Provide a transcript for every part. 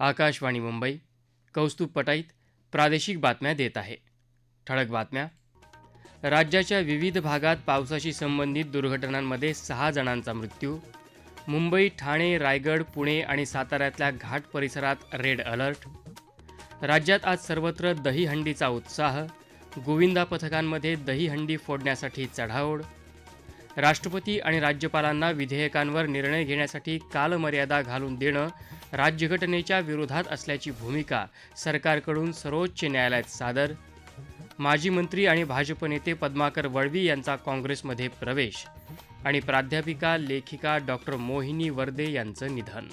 आकाशवाणी मुंबई कौस्तुभ पटाईत प्रादेशिक बातम्या देत आहे. ठळक बातम्या. राज्याच्या विविध भागात पावसाशी संबंधित दुर्घटनांमध्ये सहा जणांचा मृत्यू. मुंबई ठाणे रायगड पुणे आणि साताऱ्यातल्या घाट परिसरात रेड अलर्ट. राज्यात आज सर्वत्र दहीहंडीचा उत्साह. गोविंदा पथकांमध्ये दहीहंडी फोडण्यासाठी चढाओढ. राष्ट्रपती आणि राज्यपालांना विधेयकांवर निर्णय घेण्यासाठी कालमर्यादा घालून देणं राज्यघटनेच्या विरोधात असल्याची भूमिका सरकारकडून सर्वोच्च न्यायालयात सादर. माजी मंत्री आणि भाजप नेते पद्माकर वळवी यांचा काँग्रेसमध्ये प्रवेश आणि प्राध्यापिका लेखिका डॉक्टर मोहिनी वर्दे यांचं निधन.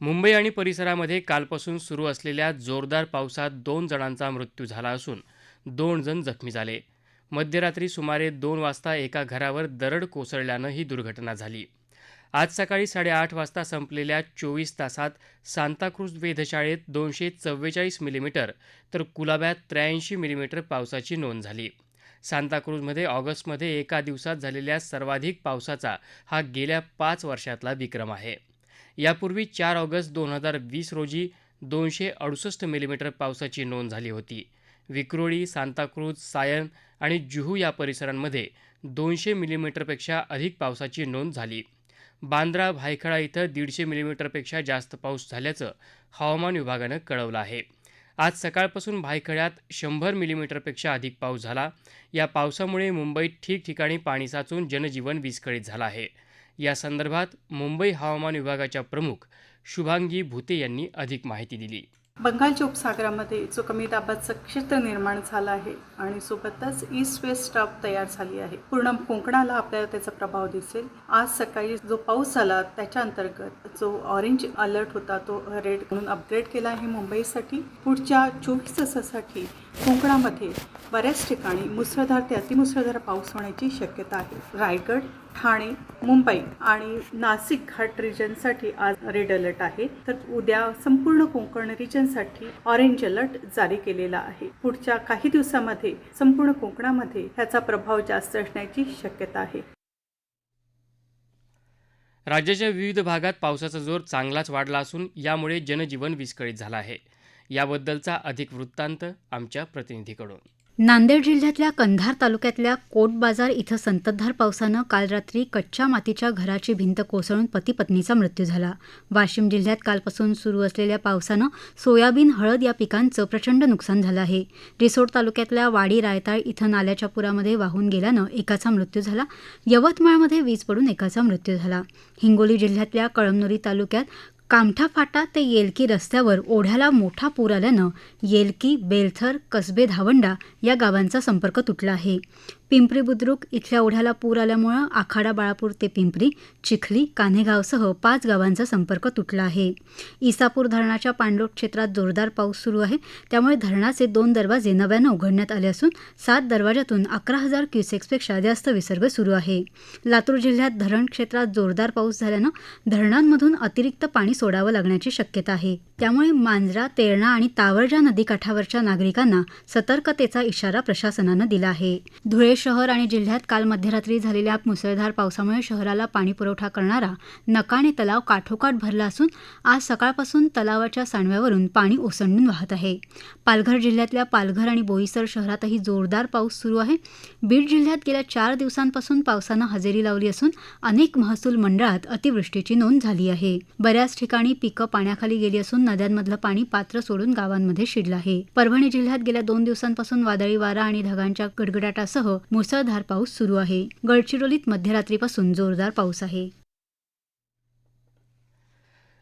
मुंबई आणि परिसरामध्ये कालपासून सुरू असलेल्या जोरदार पावसात दोन जणांचा मृत्यू झाला असून दोन जण जखमी झाले. मध्यरात्री सुमारे दोन वाजता एका घरावर दरड कोसळल्यानं ही दुर्घटना झाली. आज सकाळी साडेआठ वाजता संपलेल्या चोवीस तासात सांताक्रूज वेधशाळेत दोनशे चव्वेचाळीस मिलीमीटर तर कुलाब्यात त्र्याऐंशी मिलीमीटर पावसाची नोंद झाली. सांताक्रूजमध्ये ऑगस्टमध्ये एका दिवसात झालेल्या सर्वाधिक पावसाचा हा गेल्या पाच वर्षातला विक्रम आहे. यापूर्वी चार ऑगस्ट दोन हजार वीस रोजी दोनशे अडुसष्ट मिलीमीटर पावसाची नोंद झाली होती. विक्रोळी सांताक्रूज सायन आणि जुहू या परिसरांमध्ये दोनशे मिलीमीटरपेक्षा अधिक पावसाची नोंद झाली. बांद्रा भायखळा इथं दीडशे मिलीमीटरपेक्षा जास्त पाऊस झाल्याचं हवामान विभागानं कळवलं आहे. आज सकाळपासून भायखळ्यात शंभर मिलीमीटरपेक्षा अधिक पाऊस झाला. या पावसामुळे मुंबईत ठिकठिकाणी पाणी साचून जनजीवन विस्कळीत झालं आहे. या संदर्भात मुंबई हवामान विभागाच्या प्रमुख शुभांगी भुते यांनी अधिक माहिती दिली. बंगालच्या उपसागरामध्ये जो कमी दाबाचं क्षेत्र निर्माण झाला आहे आणि सोबतच ईस्ट वेस्ट ट्रफ तयार झाली आहे. पूर्ण कोकणाला आपल्याला त्याचा प्रभाव दिसेल. आज सकाळी जो पाऊस झाला त्याच्या अंतर्गत जो ऑरेंज अलर्ट होता तो रेड म्हणून अपग्रेड केला आहे मुंबईसाठी. पुढच्या चोवीस तासासाठी कोकणामध्ये बऱ्याच ठिकाणी मुसळधार ते अतिमुसळधार पाऊस होण्याची शक्यता आहे. रायगड ठाणे मुंबई आणि नाशिक घाट रिजनसाठी आज रेड अलर्ट आहे. तर उद्या संपूर्ण कोकण रिजनसाठी ऑरेंज अलर्ट जारी केलेला आहे. पुढच्या काही दिवसामध्ये संपूर्ण कोकणामध्ये ह्याचा प्रभाव जास्त असण्याची शक्यता आहे. राज्याच्या विविध भागात पावसाचा जोर चांगलाच वाढला असून यामुळे जनजीवन विस्कळीत झालं आहे. याबद्दलचा अधिक वृत्तांत आमच्या प्रतिनिधीकडून. नांदेड जिल्ह्यातल्या कंधार तालुक्यातल्या कोट बाजार इथं संततधार पावसानं काल रात्री कच्च्या मातीच्या घराची भिंत कोसळून पती पत्नीचा मृत्यू झाला. वाशिम जिल्ह्यात कालपासून सुरू असलेल्या पावसानं सोयाबीन हळद या पिकांचं प्रचंड नुकसान झालं आहे. रिसोड तालुक्यातल्या वाडी रायताळ इथं नाल्याच्या पुरामध्ये वाहून गेल्यानं एकाचा मृत्यू झाला. यवतमाळमध्ये वीज पडून एकाचा मृत्यू झाला. हिंगोली जिल्ह्यातल्या कळमनुरी तालुक्यात कामठा फाटा ते येलकी रस्त्यावर ओढ्याला मोठा पूर आल्यानं येलकी बेलथर कसबे धावंडा या गावांचा संपर्क तुटला आहे. पिंपरी बुद्रुक इथल्या ओढ्याला पूर आल्यामुळं आखाडा बाळापूर ते पिंपरी चिखली कान्हेगावसह पाच गावांचा संपर्क तुटला आहे. इसापूर धरणाच्या पाणलोट क्षेत्रात जोरदार पाऊस सुरू आहे. त्यामुळे धरणाचे दोन दरवाजे नव्यानं उघडण्यात आले असून सात दरवाजातून अकरा हजार क्युसेक्सपेक्षा जास्त विसर्ग सुरू आहे. लातूर जिल्ह्यात धरण क्षेत्रात जोरदार पाऊस झाल्यानं धरणांमधून अतिरिक्त पाणी सोडावं लागण्याची शक्यता आहे. त्यामुळे मांजरा तेरणा आणि तावरजा नदीकाठावरच्या नागरिकांना सतर्कतेचा इशारा प्रशासनानं दिला आहे. धुळे शहर आणि जिल्ह्यात काल मध्यरात्री झालेल्या मुसळधार पावसामुळे शहराला पाणीपुरवठा करणारा नकाणे तलाव काठोकाठ भरला असून आज सकाळपासून तलावाच्या सांडव्यावरून पाणी ओसंडून वाहत आहे. पालघर जिल्ह्यातल्या पालघर आणि बोईसर शहरातही जोरदार पाऊस सुरू आहे. बीड जिल्ह्यात गेल्या चार दिवसांपासून पावसानं हजेरी लावली असून अनेक महसूल मंडळात अतिवृष्टीची नोंद झाली आहे. बऱ्याच ठिकाणी पिकं पाण्याखाली गेली असून नद्यांमधलं पाणी पात्र सोडून गावांमध्ये शिरलं आहे. परभणी जिल्ह्यात गेल्या दोन दिवसांपासून वादळी वारा आणि ढगांच्या गडगडाटासह मुसळधार पाऊस सुरू आहे. गडचिरोलीत मध्यरात्रीपासून जोरदार पाऊस आहे.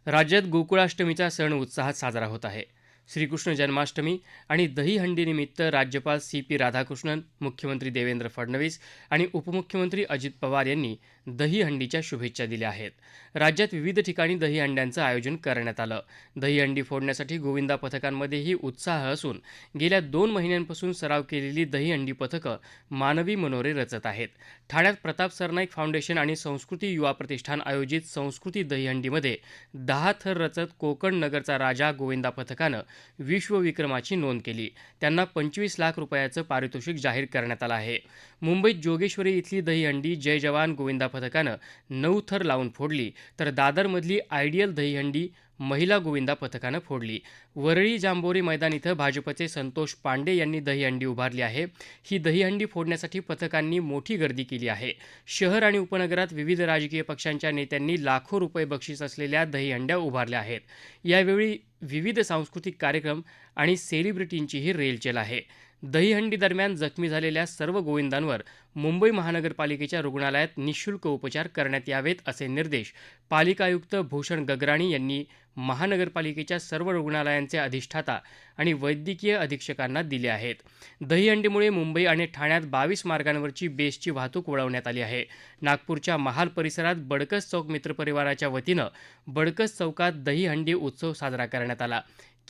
राज्यात गोकुळाष्टमीचा सण उत्साहात साजरा होत आहे. श्रीकृष्ण जन्माष्टमी आणि दहीहंडीनिमित्त राज्यपाल सी पी राधाकृष्णन मुख्यमंत्री देवेंद्र फडणवीस आणि उपमुख्यमंत्री अजित पवार यांनी दहीहंडीच्या शुभेच्छा दिल्या आहेत. राज्यात विविध ठिकाणी दहीहंड्यांचं आयोजन करण्यात आलं. दहीहंडी फोडण्यासाठी गोविंदा पथकांमध्येही उत्साह असून गेल्या दोन महिन्यांपासून सराव केलेली दहीहंडी पथकं मानवी मनोरे रचत आहेत. ठाण्यात प्रताप सरनाईक फाउंडेशन आणि संस्कृती युवा प्रतिष्ठान आयोजित संस्कृती दहीहंडीमध्ये दहा थर रचत कोकण नगरचा राजा गोविंदा पथकानं विश्वविक्रमाची नोंद केली. त्यांना पंचवीस लाख रुपयाचं पारितोषिक जाहीर करण्यात आलं आहे. मुंबईत जोगेश्वरी इथली दहीहंडी जय जवान गोविंदा पथकानं नऊ थर लावून फोडली. तर दादरमधली आयडियल दहीहंडी महिला गोविंदा पथकानं फोडली. वरळी जांभोरी मैदान इथं भाजपचे संतोष पांडे यांनी दहीहंडी उभारली आहे. ही दहीहंडी फोडण्यासाठी पथकांनी मोठी गर्दी केली आहे. शहर आणि उपनगरात विविध राजकीय पक्षांच्या नेत्यांनी लाखो रुपये बक्षीस असलेल्या दहीहंड्या उभारल्या आहेत. यावेळी विविध सांस्कृतिक कार्यक्रम आणि सेलिब्रिटींचीही रेलचेल आहे. दहीहंडी दरम्यान जखमी झालेल्या सर्व गोविंदांवर मुंबई महानगरपालिकेच्या रुग्णालयात निशुल्क उपचार करण्यात यावेत असे निर्देश पालिका आयुक्त भूषण गगराणी यांनी महानगरपालिकेच्या सर्व रुग्णालयांचे अधिष्ठाता आणि वैद्यकीय अधीक्षकांना दिले आहेत. दहीहंडीमुळे मुंबई आणि ठाण्यात बावीस मार्गांवरची बेस्टची वाहतूक वळवण्यात आली आहे. नागपूरच्या महाल परिसरात बडकस चौक मित्रपरिवाराच्या वतीनं बडकस चौकात दहीहंडी उत्सव साजरा करण्यात आला.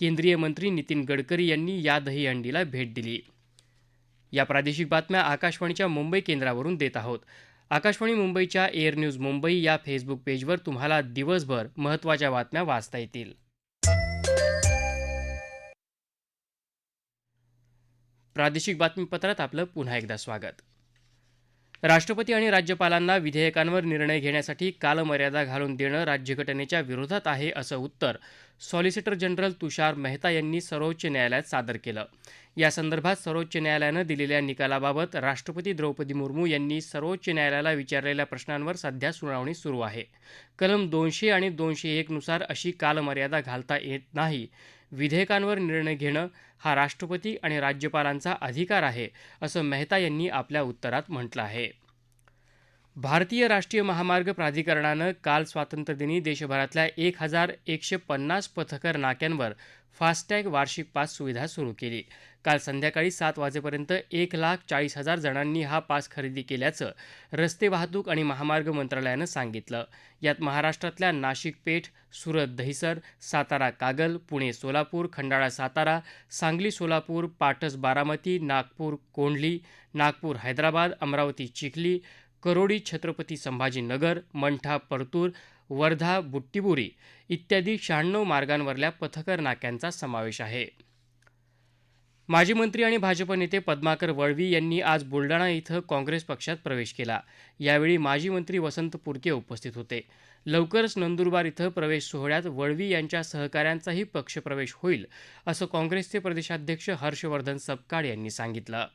केंद्रीय मंत्री नितीन गडकरी यांनी या दहीहंडीला भेट दिली. या प्रादेशिक बातम्या आकाशवाणीच्या मुंबई केंद्रावरून देत आहोत. आकाशवाणी मुंबईच्या एअर न्यूज मुंबई या फेसबुक पेजवर तुम्हाला दिवसभर महत्त्वाच्या बातम्या वाचता येतील. प्रादेशिक बातमीपत्रात आपलं पुन्हा एकदा स्वागत. राष्ट्रपती आणि राज्यपालांना विधेयकांवर निर्णय घेण्यासाठी कालमर्यादा घालून देणं राज्यघटनेच्या विरोधात आहे असं उत्तर सॉलिसिटर जनरल तुषार मेहता यांनी सर्वोच्च न्यायालयात सादर केलं. यासंदर्भात सर्वोच्च न्यायालयानं दिलेल्या निकालाबाबत राष्ट्रपती द्रौपदी मुर्मू यांनी सर्वोच्च न्यायालयाला विचारलेल्या प्रश्नांवर सध्या सुनावणी सुरू आहे. कलम दोनशे आणि दोनशे एकनुसार अशी कालमर्यादा घालता येत नाही. विधेयकांवर निर्णय घेणं हा राष्ट्रपती आणि राज्यपालांचा अधिकार आहे असं मेहता यांनी आपल्या उत्तरात म्हटलं आहे. भारतीय राष्ट्रीय महामार्ग प्राधिकरणानं काल स्वातंत्र्यदिनी देशभरातल्या एक हजार एकशे पन्नास पथकर नाक्यांवर फास्टॅग वार्षिक पास सुविधा सुरू केली. काल संध्याकाळी सात वाजेपर्यंत एक लाख चाळीस हजार जणांनी हा पास खरेदी केल्याचं रस्ते वाहतूक आणि महामार्ग मंत्रालयानं सांगितलं. यात महाराष्ट्रातल्या नाशिक पेठ सुरत दहिसर सातारा कागल पुणे सोलापूर खंडाळा सातारा सांगली सोलापूर पाटस बारामती नागपूर कोंडली नागपूर हैदराबाद अमरावती चिखली करोडी छत्रपती संभाजीनगर मंठा परतूर वर्धा बुट्टीबुरी इत्यादी शहाण्णव मार्गांवरल्या पथकर नाक्यांचा समावेश आहे. माजी मंत्री आणि भाजप नेते पद्माकर वळवी यांनी आज बुलडाणा इथं काँग्रेस पक्षात प्रवेश केला. यावेळी माजी मंत्री वसंत पुरके उपस्थित होते. लवकरच नंदुरबार इथं प्रवेश सोहळ्यात वळवी यांच्या सहकाऱ्यांचाही पक्षप्रवेश होईल असं काँग्रेसचे प्रदेशाध्यक्ष हर्षवर्धन सपकाळ यांनी सांगितलं.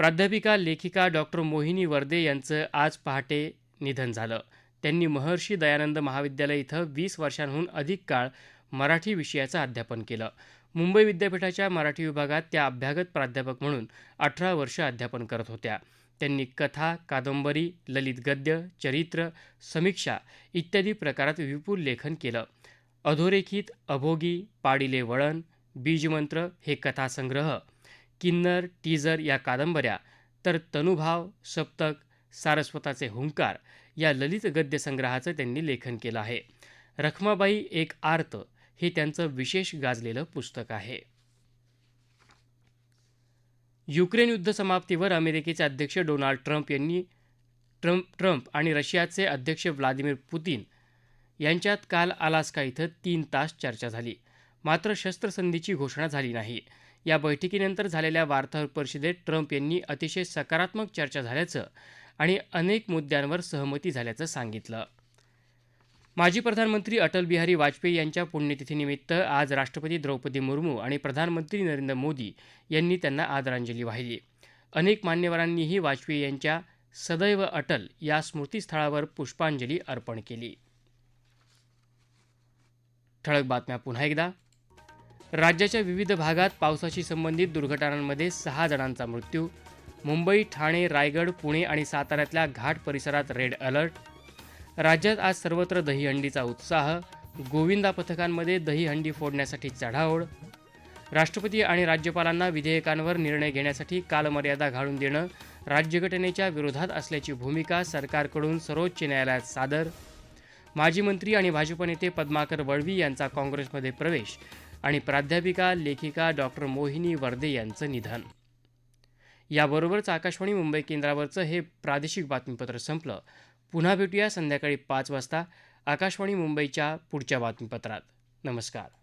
प्राध्यापिका लेखिका डॉक्टर मोहिनी वर्दे यांचं आज पहाटे निधन झालं. त्यांनी महर्षी दयानंद महाविद्यालय इथं वीस वर्षांहून अधिक काळ मराठी विषयाचं अध्यापन केलं. मुंबई विद्यापीठाच्या मराठी विभागात त्या अभ्यागत प्राध्यापक म्हणून अठरा वर्ष अध्यापन करत होत्या. त्यांनी कथा कादंबरी ललित गद्य चरित्र समीक्षा इत्यादी प्रकारात विपुल लेखन केलं. अधोरेखित अभोगी पाडिले वळण बीजमंत्र हे कथासंग्रह किन्नर टीजर या कादंबऱ्या तर तनुभाव सप्तक सारस्वताचे हुंकार या ललित गद्यसंग्रहाचं त्यांनी लेखन केलं आहे. रखमाबाई एक आर्त हे त्यांचं विशेष गाजलेलं पुस्तक आहे. युक्रेन युद्ध समाप्तीवर अमेरिकेचे अध्यक्ष डोनाल्ड ट्रम्प यांनी ट्रम्प ट्रम्प आणि रशियाचे अध्यक्ष व्लादिमीर पुतीन यांच्यात काल अलास्का इथं तीन तास चर्चा झाली. मात्र शस्त्रसंधीची घोषणा झाली नाही. या बैठकीनंतर झालेल्या वार्ताहर परिषदेत ट्रम्प यांनी अतिशय सकारात्मक चर्चा झाल्याचं आणि अनेक मुद्द्यांवर सहमती झाल्याचं सांगितलं. माजी प्रधानमंत्री अटल बिहारी वाजपेयी यांच्या पुण्यतिथीनिमित्त आज राष्ट्रपती द्रौपदी मुर्मू आणि प्रधानमंत्री नरेंद्र मोदी यांनी त्यांना आदरांजली वाहिली. अनेक मान्यवरांनीही वाजपेयी यांच्या सदैव अटल या स्मृतीस्थळावर पुष्पांजली अर्पण केली. ठळक बातम्या पुन्हा एकदा. राज्याच्या विविध भागात पावसाशी संबंधित दुर्घटनांमध्ये सहा जणांचा मृत्यू. मुंबई ठाणे रायगड पुणे आणि साताऱ्यातल्या घाट परिसरात रेड अलर्ट. राज्यात आज सर्वत्र दहीहंडीचा उत्साह. गोविंदा पथकांमध्ये दहीहंडी फोडण्यासाठी चढाओढ. राष्ट्रपती आणि राज्यपालांना विधेयकांवर निर्णय घेण्यासाठी कालमर्यादा घालून देणं राज्यघटनेच्या विरोधात असल्याची भूमिका सरकारकडून सर्वोच्च न्यायालयात सादर. माजी मंत्री आणि भाजप नेते पद्माकर वळवी यांचा काँग्रेसमध्ये प्रवेश. आणि प्राध्यापिका लेखिका डॉक्टर मोहिनी वर्दे यांचं निधन. याबरोबरच आकाशवाणी मुंबई केंद्रावरचं हे प्रादेशिक बातमीपत्र संपलं. पुन्हा भेटूया संध्याकाळी पाच वाजता आकाशवाणी मुंबईच्या पुढच्या बातमीपत्रात. नमस्कार.